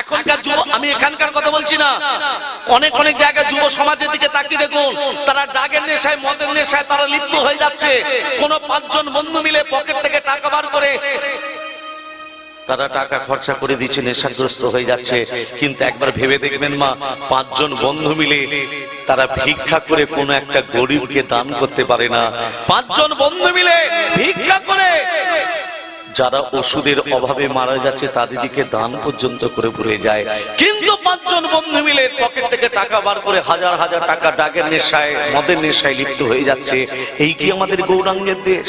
এখনকার যুব, আমি এখানকার কথা বলছি না। অনেক অনেক জায়গায় যুব সমাজের দিকে তাকিয়ে দেখুন, তারা ড্রাগের নেশায়, মদের নেশায় তারা লিপ্ত হয়ে যাচ্ছে। কোন পাঁচজন বন্ধু মিলে পকেট থেকে টাকা বার করে তারা টাকা খরচা করে দিচ্ছে নেশাগ্রস্ত হয়ে যাচ্ছে। কিন্তু একবার ভেবে দেখবেন মা, পাঁচজন বন্ধু মিলে তারা ভিক্ষা করে কোনো একটা গরিবকে দান করতে পারে না। পাঁচজন বন্ধু মিলে ভিক্ষা করে যারা ওষুধের অভাবে মারা যাচ্ছে তাদেরকে দান পর্যন্ত করে ভরে যায়। কিন্তু পাঁচজন বন্ধু মিলে পকেট থেকে টাকা বার করে হাজার হাজার টাকা ডাকের নেশায়, মদের নেশায় লিপ্ত হয়ে যাচ্ছে। এই কি আমাদের গৌরাঙ্গের দেশ?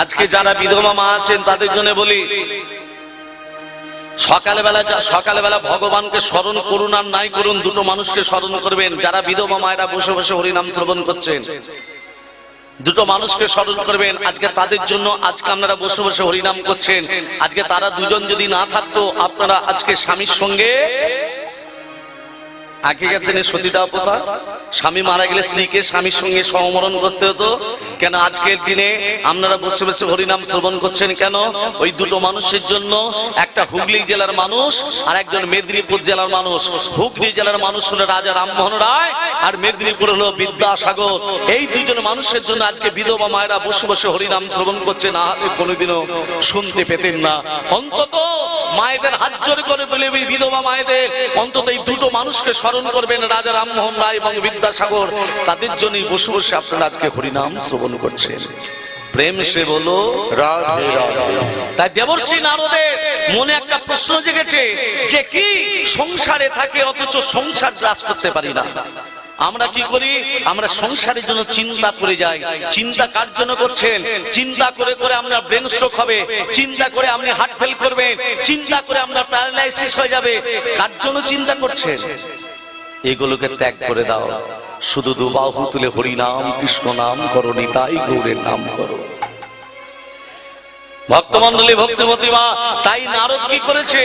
আজকে যারা বিধবা মা আছেন তাদের জন্য বলি সকালবেলা সকালবেলা ভগবানকে স্মরণ করুন আর নাই করুন দুটো মানুষকে স্মরণ করবেন। যারা বিধবা মায়েরা বসে বসে হরিনাম শ্রবণ করছেন। দুটো মানুষকে স্মরণ করবেন। আজকে তাদের জন্য আজকে আপনারা বসে বসে হরিনাম করছেন। আজকে তারা দুজন যদি না থাকতো আপনারা আজকে স্বামীর সঙ্গে আগেকার দিনে সতীদা প্রথা স্বামী মারা গেলে স্ত্রীকে স্বামীর সঙ্গে সমমরণ করতে হতো। কেন আজকের দিনে আপনারা বসে বসে হরিনাম শ্রবণ করছেন কেন? ওই দুটো মানুষের জন্য একটা হুগলি জেলার মানুষ আর একজন মেদিনীপুর জেলার মানুষ। হুগলি জেলার মানুষ হলো রাজা রামমোহন রায় আর মেদিনীপুর হলো বিদ্যাসাগর। এই দুজন মানুষের জন্য আজকে বিধবা মায়েরা বসে বসে হরিনাম শ্রবণ করছে, না হলে কোনোদিনও শুনতে পেতেন না। অন্তত মায়েদের হাত জোর করে বলে বিধবা মায়েদের। অন্তত এই দুটো মানুষকে স্মরণ করবেন রাজা রামমোহন রায় এবং বিদ্যাসাগর। তাদের জন্যই বসে বসে আপনারা আজকে হরিনাম শ্রবণ করছেন। প্রেম সে বলো তাই দেবর্ষী নারদের মনে একটা প্রশ্ন জেগেছে যে কি সংসারে থাকে অথচ সংসার গ্রাস করতে পারি না। আমরা কি করি? আমরা সংসারের জন্য চিন্তা করে যাই। চিন্তা কার জন্য করছেন? চিন্তা করে করে আমরা ব্রেন স্ট্রোক হবে। চিন্তা করে আপনি হার্ট ফেল করবেন। চিন্তা করে আমরা প্যারালাইসিস হয়ে যাবে। কার জন্য চিন্তা করছেন? এগুলোকে ত্যাগ করে দাও। শুধু দুবাহু তুলে হরি নাম কৃষ্ণ নাম করো, নিতাই গৌরের নাম করো। ভক্তমন্ডলী ভক্তিমতী মা তাই নারদ কি করেছে?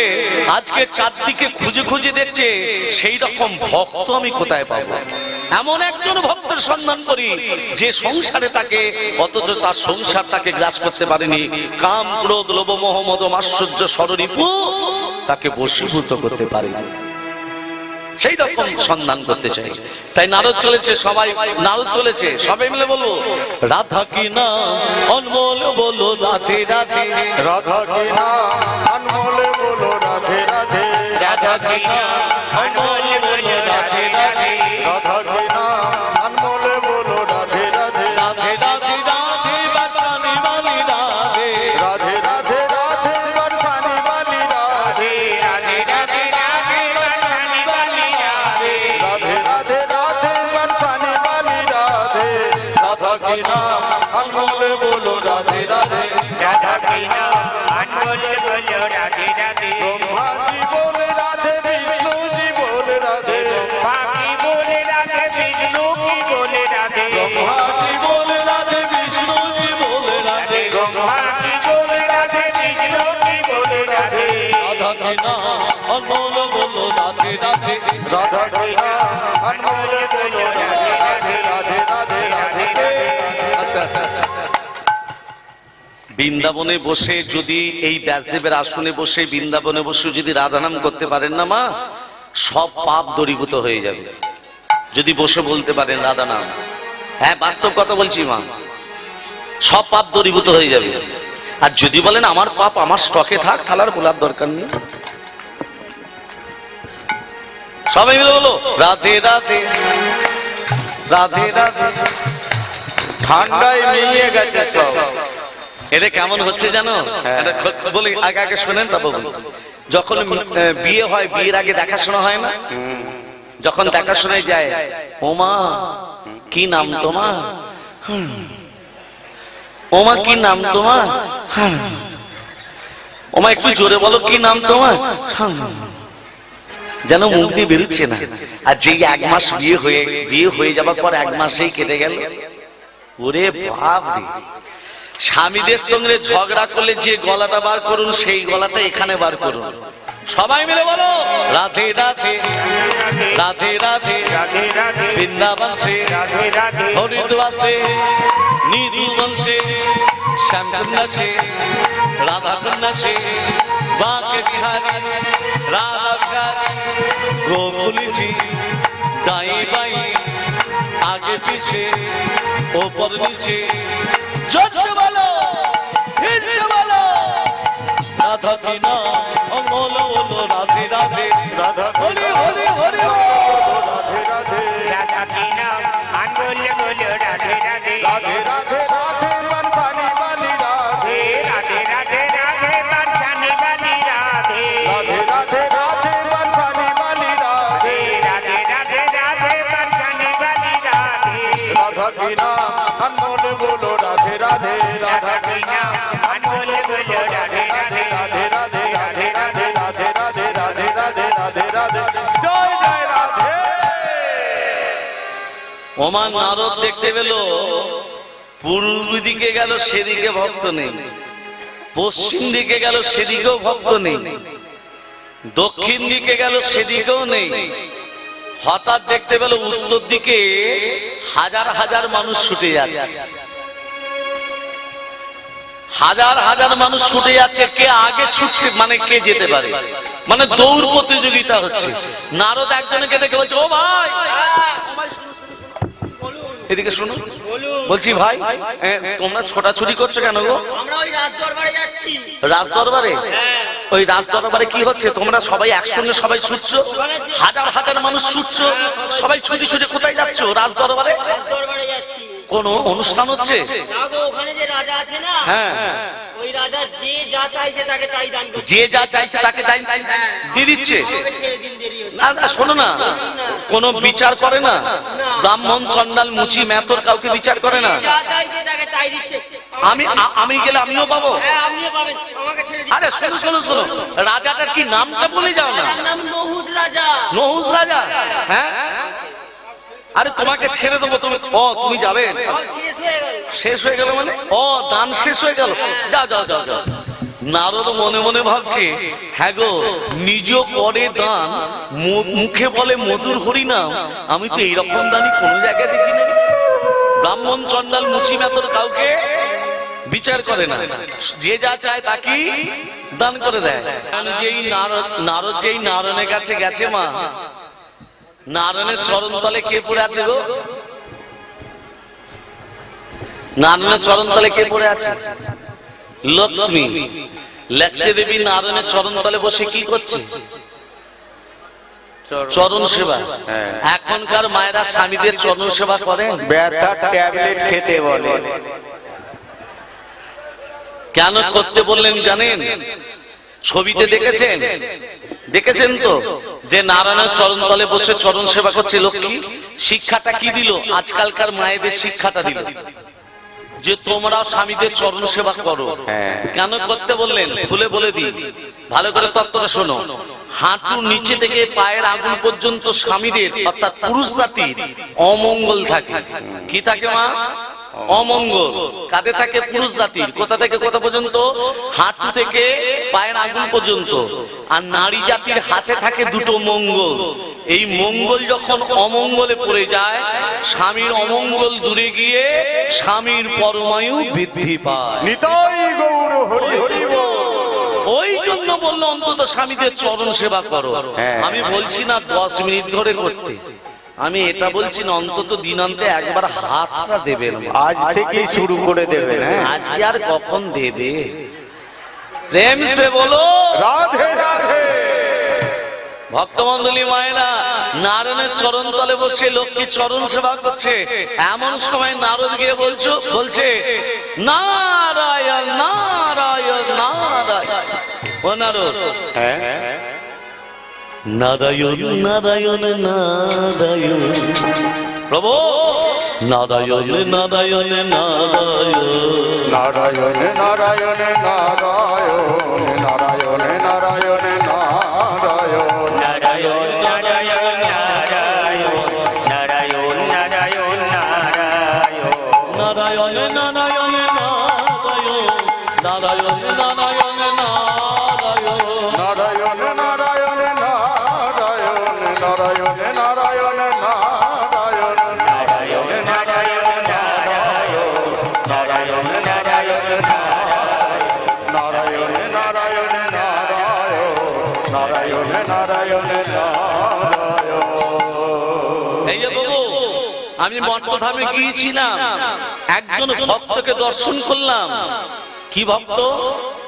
আজকে চারদিকে খুঁজে খুঁজে দেখছে, সেই রকম ভক্ত আমি কোথায় পাবো? এমন একজন ভক্তের সন্ধান করি, যে সংসারে তাকে, অথচ তার সংসার তাকে গ্রাস করতে পারেনি। কাম ক্রোধ লোভ মোহ মদ আশ্চর্য সররিপু তাকে বশীভূত করতে পারেনি। সেই রকম সন্ধান করতে চাই। তাই নারদ চলেছে সবাই নারদ চলেছে সবাই মিলে বলব রাধা কি না অনমোল বলো রাধে রাধে। রাধা কি না অনমোল বলো রাধে রাধে। রাধা কি না অনমোল বলো রাধে রাধে। রাধা বৃন্দাবনে বসে যদি এই ব্যাসদেবের আসনে বসে, বৃন্দাবনে বসে যদি রাধা নাম করতে পারেন না মা, সব পাপ দূরীভূত হয়ে যাবে। যদি বসে বলতে পারেন রাধা নাম হ্যাঁ বাস্তব কথা বলছি মা, সব পাপ দূরীভূত হয়ে যাবে। আর যদি বলেন, আমার পাপ, আমার স্টকে থাক, তাহলে আর বলার দরকার নেই। সবাই মিলে বলো রাধে রাধে রাধে রাধে। ঠান্ডায় মিলিয়ে গেছে সব। এটা কেমন হচ্ছে জানো? এটা বলি আগে আগে শোনেন তারপর বলি। যখন বিয়ে হয় বিয়ের আগে দেখাশোনা হয় না? যখন দেখাশোনায় যায় ওমা কি নাম তোমার? ওমা কি নাম তোমার? ওমা একটু জোরে বলো কি নাম তোমার। যেন মুখ দিয়ে বেরোচ্ছে না। আর যেই এক মাস বিয়ে হয়ে বিয়ে হয়ে যাবার পর এক মাসেই কেটে গেল। ওরে বাপ রে স্বামীদের সঙ্গে ঝগড়া করলে যে গলাটা বার করুন সেই গলাটা এখানে বার করুন। সবাই মিলে বলো রাধে রাধে। রাধে রাধে। রাধে রাধে। বৃন্দাবন সে রাধে রাধে। হরিদ্বার সে নিধু বংশে শ্যামকন্যা সে রাধা কন্যা সে বাঁকে বিহারি রাধা বিহারি। গোকুলি দাই বাই আগে পিছে ওপর নিচে। জোরসে বলো ফিরসে বলো রাধা কি অমল বলো রাধে রাধে। রাধা হরি হরি হরি বল। রাধে রাধে রাধা রাধা কি কি নাম রাধে রাধে রাধে রাধে রাধে রাধে রাধে রাধে রাধে রাধে রাধে রাধে জয় জয় রাধে ওমা নারদ দেখতে পেল পূর্ব দিকে গেল সেদিকে ভক্ত নেই পশ্চিম দিকে গেল সেদিকেও ভক্ত নেই দক্ষিণ দিকে গেল সেদিকেও নেই হঠাৎ দেখতে পেল উত্তর দিকে হাজার হাজার মানুষ ছুটে যাচ্ছে হাজার হাজার মানুষ ছুটে যাচ্ছে কে আগে ছুটতে মানে কে যেতে পারে? মানে দৌড় প্রতিযোগিতা হচ্ছে। নারদ একজনকে দেখে বলছে ও ভাই! এদিকে শুনো। বলছি ভাই তোমরা ছোটাছুটি করছ কেন গো? আমরা ওই রাজ দরবারে যাচ্ছি। রাজ দরবারে হ্যাঁ। ওই রাজ দরবারে কি হচ্ছে? তোমরা সবাই একসঙ্গে সবাই ছুটছো? হাজার হাজার মানুষ ছুটছো? সবাই ছুটি ছুটি কোথায় যাচ্ছ রাজ দরবারে যাচ্ছি। কোন অনুষ্ঠান হচ্ছে? হ্যাঁ। যে যা চাইছে তাকে দিয়ে দিচ্ছে। না শোনো না। কোন বিচার করে না। ব্রাহ্মণ চন্ডাল মুচি মেতর কাউকে বিচার করে না। আমি আমি গেলে আমিও পাবো? আরে শোনো শোনো শোনো। রাজাটার কি নামটা বলে যাও না? নহুজ রাজা। নহুজ রাজা? হ্যাঁ? আরে, তোমাকে ছেড়ে দেবো তুমি। ও, তুমি যাবে? শেষ হয়ে গেল মানে? ও, দান শেষ হয়ে গেল। যাও যাও যাও যাও। নারদ মনে মনে ভাবছে হ্যাঁ গো নিজ করে দান মুখে বলে মধুর হরি না আমি তো এইরকম দানই কোনো জায়গায় দেখিনি ব্রাহ্মণ চন্ডাল মুচি মেতর কাউকে বিচার করে না। যে যা চায় তাকে দান করে দেয়। যেই নারদ নারদ যেই নারায়ণের কাছে গেছে মা নারায়ণের চরণ তলে কে পড়ে আছে গো? নারায়ণের চরণ তলে কে পড়ে আছে? লক্ষ্মী। লক্ষ্মী দেবী নারায়ণের চরণ তলে বসে কি করছে? চরণ সেবা। এখনকার মায়েরা স্বামীদের চরণ সেবা করেন। ব্যথা ট্যাবলেট খেতে বলে। কেন করতে বললেন জানেন? ছবিতে দেখেছেন? দেখেছেন। তো? যে নারায়ণের চরণ তলে বসে চরণ সেবা করছে লক্ষ্মী। শিক্ষাটা কি দিল? আজকালকার মায়েদের শিক্ষাটা দিল। যে তোমরা স্বামীদের চরণ সেবা করো। হ্যাঁ। কেন করতে বললেন? খুলে বলে দিই। ভালো করে তত্ত্বটা শোনো। হাঁটুর নিচে থেকে পায়ের আগুন পর্যন্ত স্বামীদের অর্থাৎ পুরুষ জাতির অমঙ্গল থাকে। কি থাকে মা? অমঙ্গল কাদের থাকে পুরুষ জাতির কোথা থেকে কোথা পর্যন্ত? হাঁটু থেকে পায়ের আগুন পর্যন্ত। আর নারী জাতির হাতে থাকে দুটো মঙ্গল। এই মঙ্গল যখন অমঙ্গলে পড়ে যায় স্বামীর অমঙ্গল দূরে গিয়ে স্বামীর পরমায়ু বৃদ্ধি পায়। নিতাই গৌর হরি হরি বল। ওই জন্য বলল অন্তত স্বামীদের চরণ সেবা করো। হ্যাঁ। আমি বলছি না দশ মিনিট ধরে করতে। আমি এটা বলছি না অন্তত দিনান্তে একবার হাতটা দেবেন। আজ থেকেই শুরু করে দেবেন হ্যাঁ? আজকে আর কখন দেবে? প্রেম সে বলো। রাধে রাধে। ভক্তমন্ডলী মায়েরা নারায়ণের চরণ তলে বসে লক্ষ্মী চরণ সেবা করছে। এমন সময় নারদ গিয়ে বলছো বলছে নারায়ণ নারায়ণ নারায়ণ। ও নারদ। হ্যাঁ? నరయున్ నరయున్ నారయున్ ప్రభో! నరయున్ నరయున్ నారాయణ నారాయణ నారాయణ నారాయణ నారాయణ నారాయణ నారాయణ నరయున్ నరయున్ నారాయణ నరయున్ నరయున్ నారాయణ నారాయణ నారాయణ আমি মন্ত্রধামে গিয়েছিলাম। একজন ভক্তকে দর্শন করলাম। কি ভক্ত?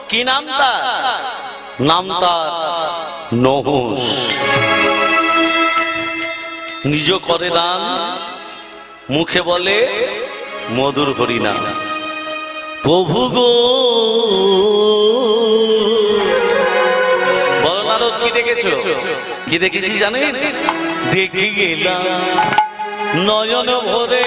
কি নাম তার? নাম তার নহুস নিজ করে দান, মুখে বলে মধুর হরিনাম প্রভু গো। বলনারদ কি দেখেছ? কি দেখেছি জানেন? দেখে গেলাম নয়ন ভরে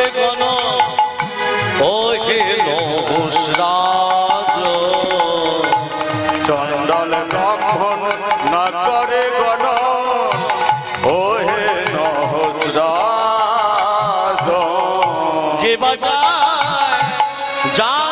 না করে গণ ও হে নহুসরাজ চন্দন ব্রাহ্মণ না করে গণ ও হে নহসরাজ যে বাজায় যা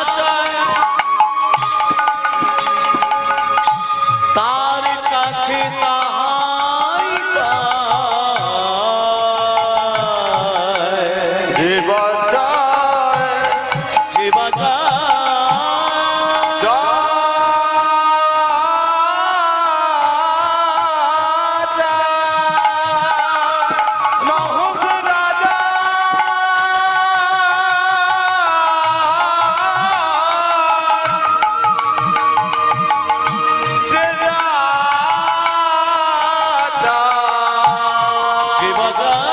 맞아.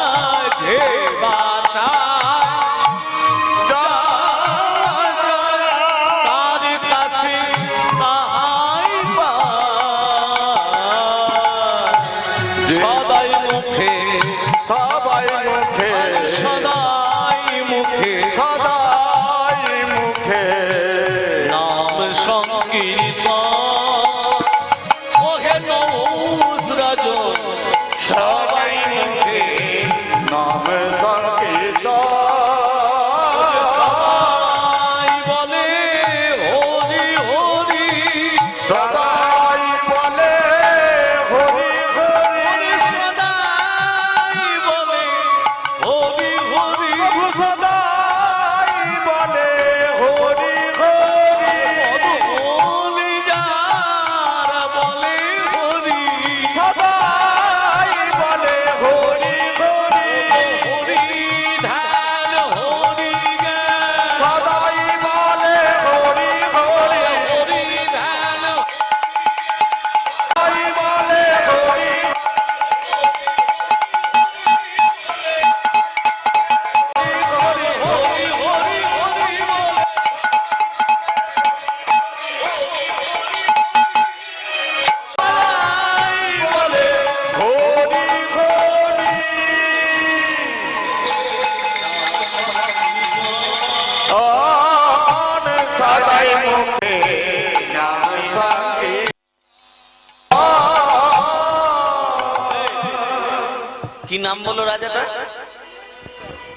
নাম বলল রাজাটা?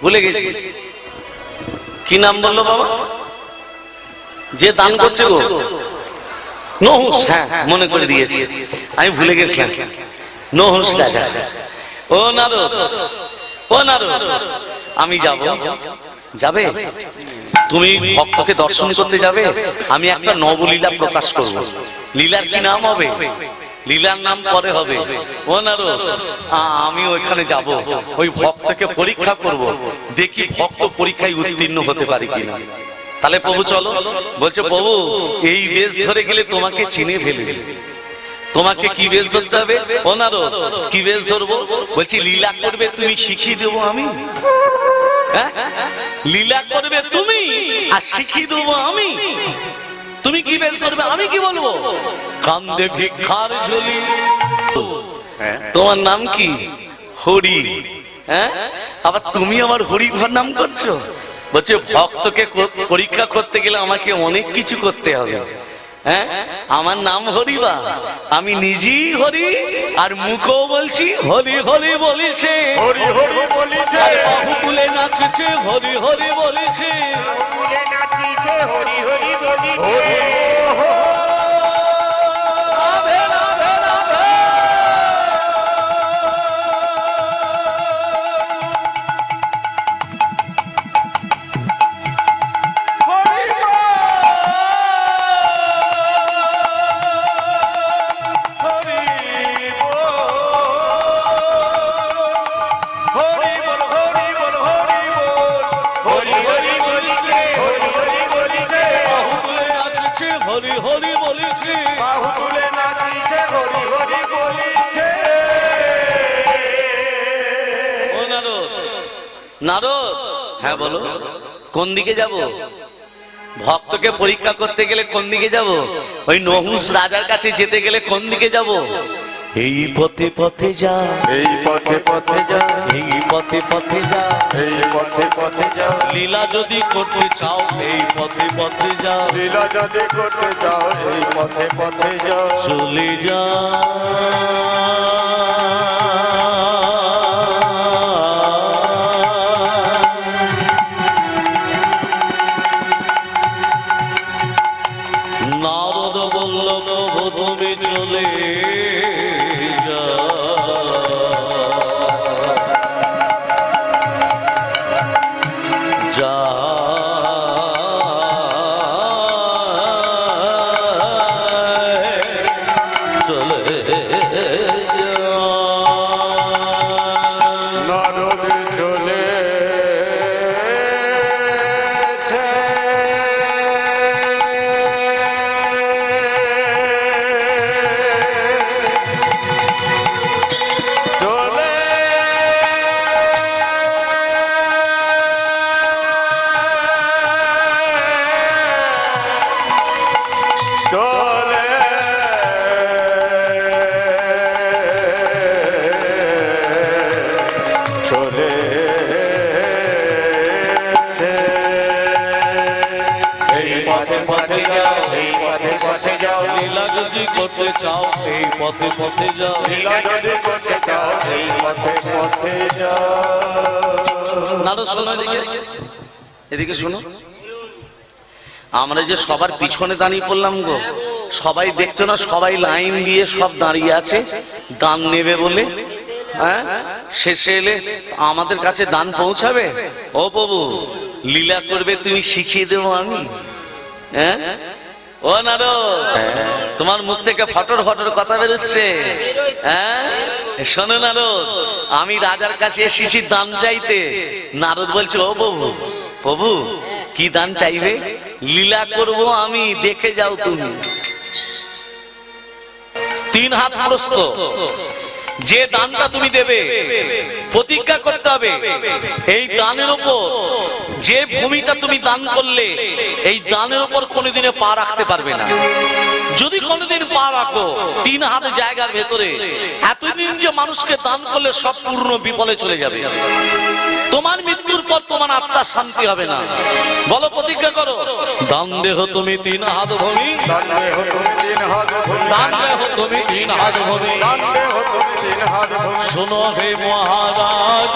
ভুলে গেছি। কি নাম বলল বাবা? যে দান করছে গো। নহুস হ্যাঁ মনে করে দিয়েছি। আমি ভুলে গেছিলাম। নহুস রাজা। ও নারদ ও নারদ, আমি যাব। যাবে? তুমি ভক্তকে দর্শন করতে যাবে। আমি একটা নবলীলা প্রকাশ করব। লীলার কি নাম হবে? লীলার নাম পরে হবে। আমি ওইখানে যাব। ওই ভক্তকে পরীক্ষা করব। দেখি ভক্ত পরীক্ষায় উত্তীর্ণ হতে পারে কিনা। তাহলে প্রভু, চলো। বলছে, প্রভু, এই বেশ ধরে গেলে তোমাকে চিনে ফেলবে তোমাকে কি বেশ ধরতে হবে? ওনারও কি বেশ ধরবো? বলছি, লীলা করবে তুমি, শিখিয়ে দেবো আমি। হ্যাঁ? লীলা করবে তুমি, আর শিখিয়ে দেবো আমি। তুমি কি বেশ করবে আমি কি বলব? কান্দে ভিক্ষার ঝুলি। তোমার নাম কি? হরি। হ্যাঁ? আবার তুমি আমার হরি ঘর নাম করছ? বলছে ভক্তকে পরীক্ষা করতে গেলে আমাকে অনেক কিছু করতে হবে। হ্যাঁ? আমার নাম হরিবা। আমি নিজেই হরি আর মুখও বলছি হরি হরি বলিছে। হরি হরি বলিছে। বাহু তুলে নাচছে হরি হরি বলিছে। হরি হরি বলি রাধে বাহু তুলে নাচিছে হরি হরি বলিছে। ও নারদ। নারদ হ্যাঁ বলো কোন দিকে যাব? ভক্তকে পরীক্ষা করতে গেলে কোন দিকে যাব? ওই নহুস রাজার কাছে যেতে গেলে কোন দিকে যাব? এই পথে পথে যা। এই পথে পথে যা। এই পথে পথে যা। এই পথে পথে যা। লীলা যদি করতে চাও এই পথে পথে যা। লীলা যদি করতে চাও এই পথে পথে যা। চলে যা। নারদ শোনো এদিকে শোনো। আমরা যে সবার পিছনে দাঁড়িয়ে পড়লাম গো, সবাই দেখছ না সবাই লাইন দিয়ে সব দাঁড়িয়ে আছে, দান নেবে বলে? হ্যাঁ? শেষে এলে আমাদের কাছে দান পৌঁছাবে? ও প্রভু, লীলা করবে তুমি শিখিয়ে দেবো আমি। হ্যাঁ? ও নারদ, তোমার মুখ থেকে ফটর ফটর কথা বেরোচ্ছে। হ্যাঁ? শোনো নারদ আমি রাজার কাছে এসেছি দান চাইতে। নারদ বলছে ও প্রভু প্রভু, কি দান চাইবে? লীলা করব আমি, দেখে যাও তুমি। তিন হাত প্রস্ত যে দানটা তুমি দেবে, প্রতিজ্ঞা করতে হবে। এই দানের উপর যে ভূমিটা তুমি দান করলে এই দানের উপর কোনোদিনে পা রাখতে পারবে না। যদি কোনোদিন পা রাখো তিন হাত জায়গার ভেতরে এতদিন যে মানুষকে দান করলে সব পূর্ণ বিপলে চলে যাবে। তোমার মৃত্যুর পর তোমার আত্মার শান্তি হবে না। বলো প্রতিজ্ঞা করো দান দেহ তুমি তিন হাত ভূমি। দান্ডে হো তুমি তিন হাত ভূমি। দান দেহ তুমি তিন হাত ভূমি। দান্ডে হো তুমি তিন হাত ভূমি। শোনো হে মহারাজ।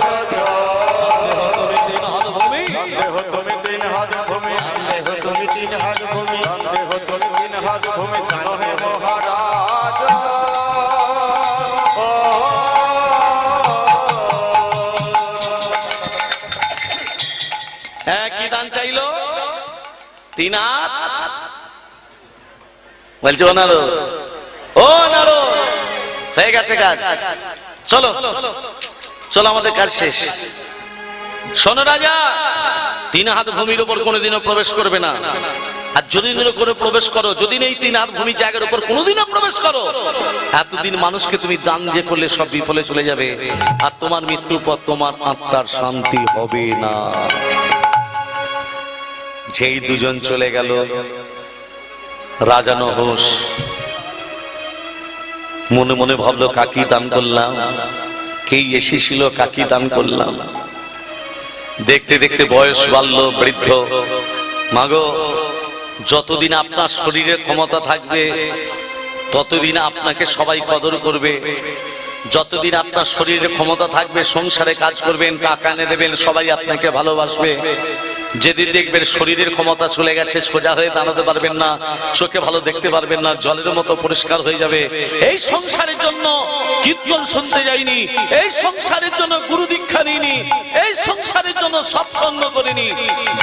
দান চাইলো? তিন হাত। বলছে, ও নারো হয়ে গেছে কাজ। চলো চলো, আমাদের কাজ শেষ। শোনো রাজা, তিন হাত ভূমির উপর কোনোদিনও প্রবেশ করবে না। আর যদি করে প্রবেশ করো, যদি এই তিন হাত ভূমি জায়গার উপর কোনোদিনও প্রবেশ করো, এতদিন মানুষকে তুমি দান যে করলে সব বিফলে চলে যাবে। আর তোমার মৃত্যুর পর তোমার আত্মার শান্তি হবে না। যেই দুজন চলে গেল রাজা নহস মনে মনে ভাবলো, কাকি দান করলাম কেই এসেছিল, কাকি দান করলাম। দেখতে দেখতে বয়স বাড়ল, বৃদ্ধ। মাগো, যতদিন আপনার শরীরে ক্ষমতা থাকবে, ততদিন আপনাকে সবাই কদর করবে। যতদিন আপনার শরীরে ক্ষমতা থাকবে, সংসারে কাজ করবেন, টাকা এনে দেবেন, সবাই আপনাকে ভালোবাসবে। যেদিন দেখবেন শরীরের ক্ষমতা চলে গেছে, সোজা হয়ে দাঁড়াতে পারবেন না, চোখে ভালো দেখতে পারবেন না, জলের মতো পরিষ্কার হয়ে যাবে। এই সংসারের জন্য কীর্তন শুনতে যাইনি, এই সংসারের জন্য গুরু দীক্ষা নিইনি, এই সংসারের জন্য সৎসঙ্গ করিনি।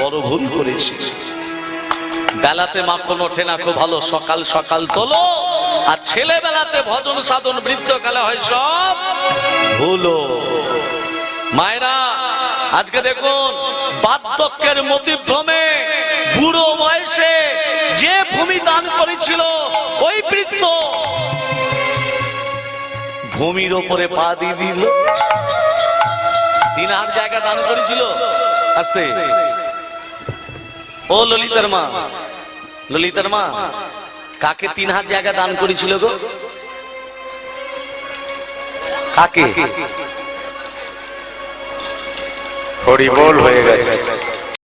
বড় ভুল করেছি। বেলাতে মাখন ওঠে না, খুব ভালো, সকাল সকাল তোলো, আর ছেলেবেলাতে ভজন সাধন বৃদ্ধকালে হয় সব ভুলো। মায়েরা আজকে দেখুন, বার্ধক্যের মতিভ্রমে বুড়ো বয়সে যে ভূমি দান করেছিল, ওই বৃত্ত ভূমির ওপরে পা দিয়ে দিল। তিন হাজার জায়গা দান করেছিল। আস্তে। ও ললিতার মা। ললিতার মা, কাকে তিন হাত জায়গা দান করেছিল গো? কাকে? হরিবোল হয়ে গেছে।